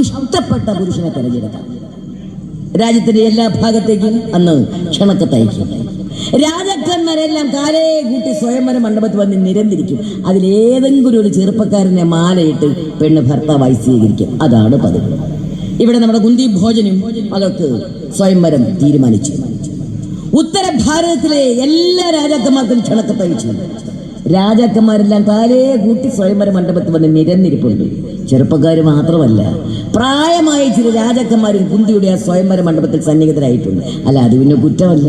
ഇഷ്ടപ്പെട്ട പുരുഷനെ തെരഞ്ഞെടുക്കാം. രാജ്യത്തിന്റെ എല്ലാ ഭാഗത്തേക്കും അന്ന് ക്ഷണക്കത്തയക്കും രാജാക്കന്മാരെല്ലാം കാലേ കൂട്ടി സ്വയംവര മണ്ഡപത്തിൽ വന്ന് നിരന്നിരിക്കും. അതിലേതെങ്കിലും ഒരു ചെറുപ്പക്കാരനെ മാലയിട്ട് പെണ്ണ് ഭർത്താവായി സ്വീകരിക്കും. അതാണ് പതിവ്. ഇവിടെ നമ്മുടെ കുന്തി ഭോജനും അതൊക്കെ സ്വയംവരം തീരുമാനിച്ചു. ഉത്തര ഭാരതത്തിലെ എല്ലാ രാജാക്കന്മാർക്കും ക്ഷണക്കത്തയച്ചു രാജാക്കന്മാരെല്ലാം കാലേ കൂട്ടി സ്വയംവര മണ്ഡപത്തിൽ വന്ന് നിരന്നിരിപ്പുണ്ട്. ചെറുപ്പക്കാർ മാത്രമല്ല പ്രായമായ ചില രാജാക്കന്മാരും കുന്തിയുടെ ആ സ്വയംവര മണ്ഡപത്തിൽ സന്നിഹിതരായിട്ടുണ്ട്. അല്ല അത് പിന്നെ കുറ്റമല്ല.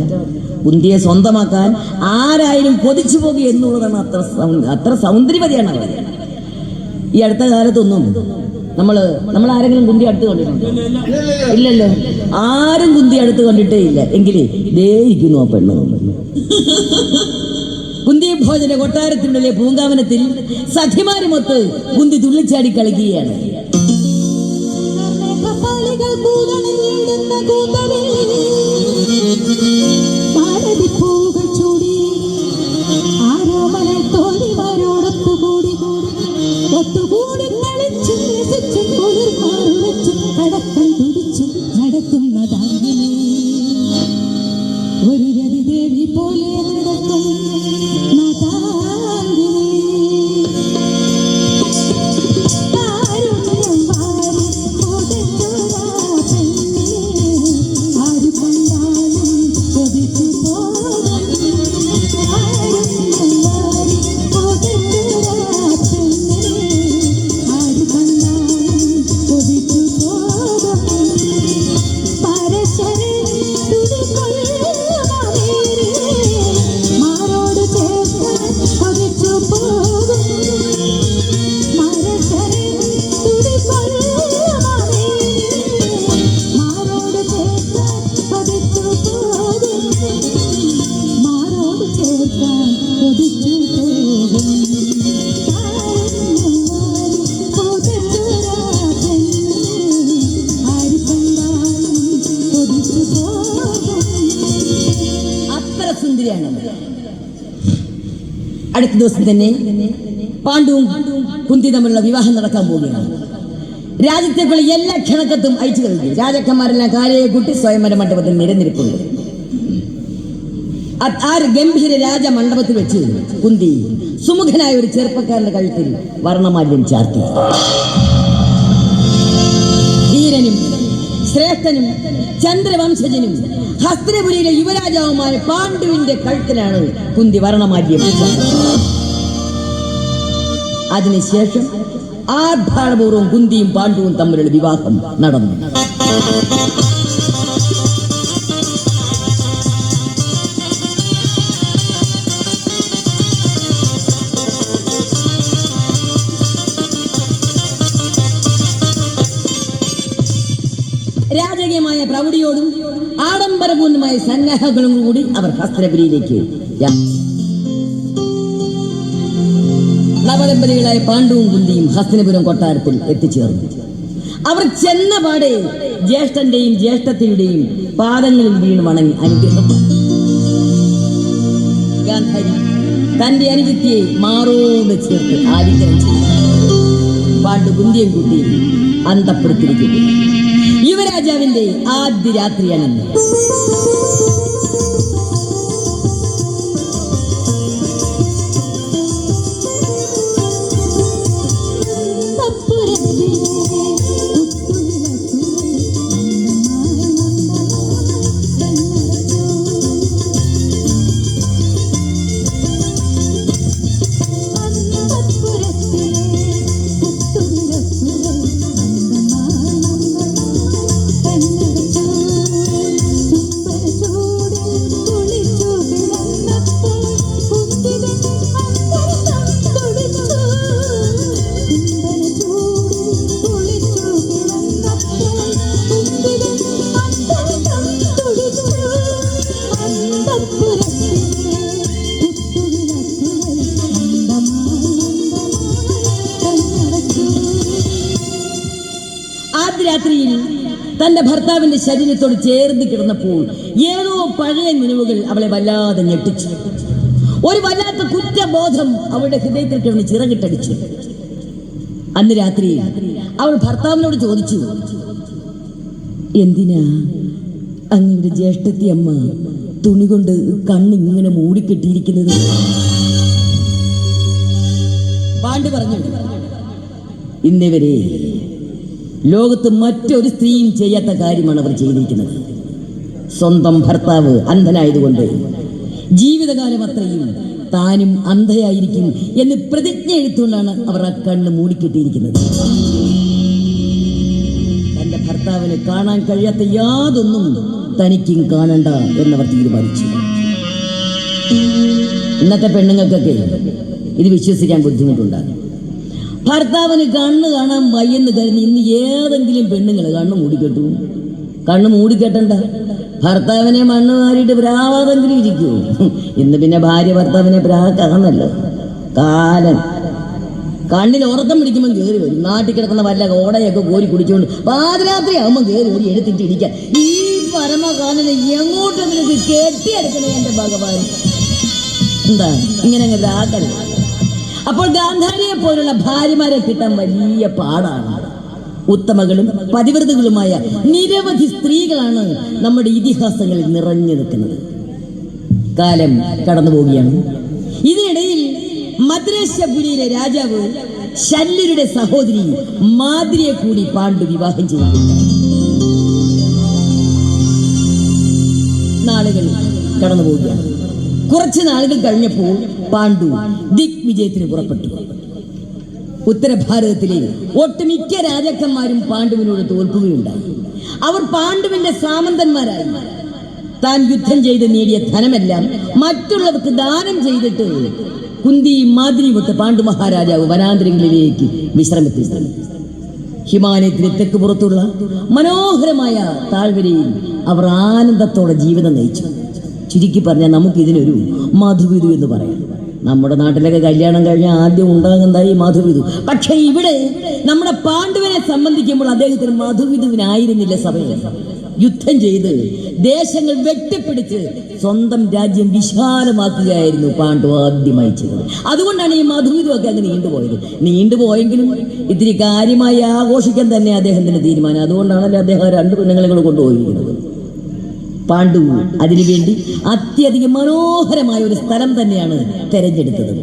കുന്തിയെ സ്വന്തമാക്കാൻ ആരായാലും കൊതിച്ചു പോകുക എന്നുള്ളതാണ് അത്ര അത്ര സൗന്ദര്യവതിയാണ് അവർ. ഈ അടുത്ത കാലത്തൊന്നും നമ്മൾ നമ്മൾ ആരെങ്കിലും കുന്തി അടുത്ത് കണ്ടിട്ടുണ്ടോ? ഇല്ലല്ലോ. ആരും കുന്തി അടുത്ത് കണ്ടിട്ടേ ഇല്ല. എങ്കിലേ ദേ ഇരിക്കുന്നു ആ പെണ്ണ്. കുന്തി ഭോജന കൊട്ടാരത്തിനുള്ളിലെ പൂങ്കാവനത്തിൽ സഖിമാരുമൊത്ത് കുന്തി തുള്ളിച്ചാടി കളിക്കുകയാണ്. ഒത്തുകൂടി കളിച്ചും രസിച്ചും കടക്കൽ തുടിച്ചും ദിവസം തന്നെ പാണ്ഡുവും കുന്തി തമ്മിലുള്ള വിവാഹം നടക്കാൻ പോവുകയാണ്. രാജ്യത്തേക്കുള്ള എല്ലാ ക്ഷണക്കത്തും അയച്ചു കഴിഞ്ഞു രാജാക്കന്മാരെല്ലാം കാലയെ കൂട്ടി സ്വയംവര മണ്ഡപത്തിൽ നിരന്നിരിപ്പുണ്ട്. ആ- ഗംഭീര രാജ മണ്ഡപത്തിൽ വെച്ച് കുന്തി സുമുഖനായ ഒരു ചെറുപ്പക്കാരന്റെ കഴുത്തിൽ വർണമാല്യം ചാർത്തി. ശ്രേഷ്ഠനും ചന്ദ്രവംശജനും ഹസ്തപുരിയിലെ യുവരാജാവുമായ പാണ്ഡുവിന്റെ കഴുത്തിലാണ് കുന്തി ചാർത്തിയത്. അതിനുശേഷം ആർഭാടപൂർവം കുന്തിയും പാണ്ഡുവും തമ്മിലുള്ള വിവാഹം നടന്നു രാജകീയമായ പ്രൗഢിയോടും ആഡംബരപൂർണമായ സന്നാഹങ്ങളും കൂടി അവർ ഹസ്ത്രപുരിയിലേക്ക്. യാ- നവദമ്പതികളായ പാണ്ഡുവും കുന്തിയും ഹസ്തനപുരം കൊട്ടാരത്തിൽ എത്തിച്ചേർന്നു. അവർ ചെന്ന പാടെ ജ്യേഷ്ഠന്റെയും ജ്യേഷ്ഠത്തിന്റെയും പാദങ്ങളിൽ വീണ് വണങ്ങി അനുഗ്രഹം തന്റെ അനുജത്തിയെ മാറോട് ചേർത്ത് ആലിംഗനം ചെയ്തു. പാണ്ഡു കുന്തിയും കുട്ടിയും അന്തപ്പെടുത്തിരിക്കുന്നു യുവരാജാവിന്റെ ആദ്യ രാത്രിയാണെന്ന്. തന്റെ ഭർത്താവിന്റെ ശരീരത്തോട് ചേർന്ന് കിടന്നപ്പോൾ ഏതോ പഴയ നിലവുകൾ അവളെ വല്ലാതെ ഞെട്ടിച്ചു. ഒരു വല്ലാത്ത കുറ്റബോധം അവളുടെ ഹൃദയത്തിൽ കിടന്ന് ചിറകിട്ടടിച്ചു. അന്ന് രാത്രി അവൾ ഭർത്താവിനോട് ചോദിച്ചു എന്തിനാ അങ്ങയുടെ ജ്യേഷ്ഠത്തി അമ്മ തുണി കൊണ്ട് കണ്ണിങ്ങനെ മൂടിക്കെട്ടിയിരിക്കുന്നത്? പാണ്ഡു പറഞ്ഞു ഇന്നിവരെ ലോകത്ത് മറ്റൊരു സ്ത്രീയും ചെയ്യാത്ത കാര്യമാണ് അവർ ചെയ്തിരിക്കുന്നത്. സ്വന്തം ഭർത്താവ് അന്ധനായതുകൊണ്ട് ജീവിതകാലം അത്രയും താനും അന്ധയായിരിക്കും എന്ന് പ്രതിജ്ഞ എടുത്തുകൊണ്ടാണ് അവർ ആ കണ്ണ് മൂടിക്കെട്ടിയിരിക്കുന്നത്. തന്റെ ഭർത്താവിനെ കാണാൻ കഴിയാത്ത യാതൊന്നും തനിക്കും കാണണ്ട എന്നവർ തീരുമാനിച്ചു. ഇന്നത്തെ പെണ്ണുങ്ങൾക്കൊക്കെ ഇത് വിശ്വസിക്കാൻ ബുദ്ധിമുട്ടുണ്ടാകും. ഭർത്താവിന് കണ്ണ് കാണാൻ വയ്യെന്ന് കരുതി ഇന്ന് ഏതെങ്കിലും പെണ്ണുങ്ങൾ കണ്ണ് മൂടിക്കെട്ടു. കണ്ണ് മൂടിക്കെട്ടണ്ട. ഭർത്താവിനെ മണ്ണ് മാറിയിട്ട് പ്രാവാതെങ്കിലും ഇരിക്കൂ ഇന്ന് പിന്നെ ഭാര്യ ഭർത്താവിനെ പ്രാക്കാന്നല്ലോ കാലം. കണ്ണിൽ ഉറക്കം പിടിക്കുമ്പോൾ കയറി വരും. നാട്ടിൽ കിടക്കുന്ന വല്ല ഓടയൊക്കെ കോരി കുടിച്ചുകൊണ്ട് പാതിരാത്രി ആകുമ്പോൾ കയറി ഓടി എടുത്തിട്ട് ഇരിക്കാൻ ഈ പരമകാലനെ എങ്ങോട്ടെങ്കിലും കെട്ടിയെടുക്കണേ എന്റെ ഭഗവാൻ. എന്താ? ഇങ്ങനെ അങ്ങ് ഇതാക്കരുത് അപ്പോൾ ഗാന്ധാരിയെ പോലുള്ള ഭാര്യമാരെ കിട്ടാൻ വലിയ പാടാണ്. ഉത്തമകളും പതിവ്രതകളുമായ നിരവധി സ്ത്രീകളാണ് നമ്മുടെ ഇതിഹാസങ്ങളിൽ നിറഞ്ഞു നിൽക്കുന്നത് കാലം കടന്നു പോവുകയാണ്. ഇതിനിടയിൽ മദ്രേശപുരിയിലെ രാജാവ് ശല്യരുടെ സഹോദരി മാതിരിയെ കൂടി പാണ്ഡു വിവാഹം ചെയ്തു. നാളുകൾ കടന്നു പോവുകയാണ്. കുറച്ച് നാളുകൾ കഴിഞ്ഞപ്പോൾ പാണ്ഡു ദിഗ്വിജയത്തിന് പുറപ്പെട്ടു. ഉത്തരഭാരതത്തിലെ ഒട്ടുമിക്ക രാജാക്കന്മാരും പാണ്ഡുവിനോട് തോൽക്കുകയുണ്ടായി. അവർ പാണ്ഡുവിന്റെ സാമന്തന്മാരായി. താൻ യുദ്ധം ചെയ്ത് നേടിയ ധനമെല്ലാം മറ്റുള്ളവർക്ക് ദാനം ചെയ്തിട്ട് കുന്തി മാതിരി വിട്ട് പാണ്ഡു മഹാരാജാവ് വനാന്തരങ്ങളിലേക്ക് വിശ്രമത്തിൽ. ഹിമാലയത്തിന് തെക്ക് പുറത്തുള്ള മനോഹരമായ താഴ്വരയിൽ അവർ ആനന്ദത്തോടെ ജീവിതം നയിച്ചു. ചുരുക്കി പറഞ്ഞാൽ നമുക്കിതിനൊരു മധുവിധു എന്ന് പറയാം. നമ്മുടെ നാട്ടിലൊക്കെ കല്യാണം കഴിഞ്ഞാൽ ആദ്യം ഉണ്ടാകുന്നതായി മധുവിധു പക്ഷേ ഇവിടെ നമ്മുടെ പാണ്ഡുവിനെ സംബന്ധിക്കുമ്പോൾ അദ്ദേഹത്തിന് മധുവിധുവിനായിരുന്നില്ല സഭയിൽ. യുദ്ധം ചെയ്ത് ദേശങ്ങൾ വെട്ടിപ്പിടിച്ച് സ്വന്തം രാജ്യം വിശാലമാക്കുകയായിരുന്നു പാണ്ഡു ആദ്യമായി ചെയ്തത് അതുകൊണ്ടാണ് ഈ മധുവിധുവൊക്കെ അങ്ങ് നീണ്ടുപോയത്. നീണ്ടുപോയെങ്കിലും ഇത്തിരി കാര്യമായി ആഘോഷിക്കാൻ തന്നെ അദ്ദേഹത്തിന്റെ തീരുമാനം. അതുകൊണ്ടാണല്ലോ അദ്ദേഹം രണ്ട് പെണ്ണുങ്ങളെ കൊണ്ടുപോയിരിക്കുന്നത് പാണ്ഡു അതിനുവേണ്ടി അത്യധികം മനോഹരമായ ഒരു സ്ഥലം തന്നെയാണ് തെരഞ്ഞെടുത്തത്.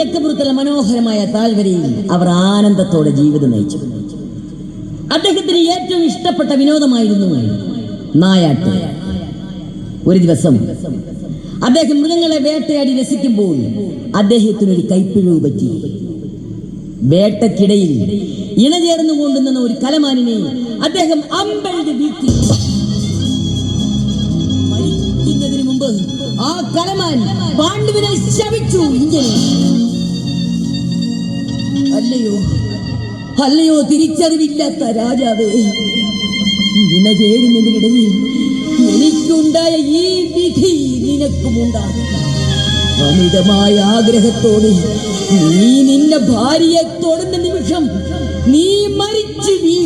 തെക്കുപുറത്തുള്ള മനോഹരമായ താഴ്വരയിൽ അവർ ആനന്ദത്തോടെ ജീവിതം നയിച്ചു. അദ്ദേഹത്തിന് ഏറ്റവും ഇഷ്ടപ്പെട്ട വിനോദമായിരുന്നു നായാട്ട്. ഒരു ദിവസം അദ്ദേഹം മൃഗങ്ങളെ വേട്ടയാടി രസിക്കുമ്പോൾ അദ്ദേഹത്തിന് ഒരു കൈപ്പിഴവ് പറ്റി. വേട്ടക്കിടയിൽ ഇണചേർന്നു കൊണ്ടുനിന്ന ഒരു കലമാനിനെ അദ്ദേഹം അമ്പഴുതി വീഴ്ത്തി മുമ്പ് ആ കലമാൻ പാണ്ഡുവിനെ ശപിച്ചു ഇങ്ങനെ അല്ലയോ അല്ലയോ തിരിച്ചറിവില്ലാത്ത രാജാവേ ഇണചേരുന്നതിനിടയിൽ എനിക്കുണ്ടായ ഈ വിധി നിനക്കുമുണ്ടാകും. അമിതമായ ആഗ്രഹത്തോടെ നീ നിന്റെ ഭാര്യയെ തൊടുന്ന നിമിഷം നീ മരിച്ചു വീഴും.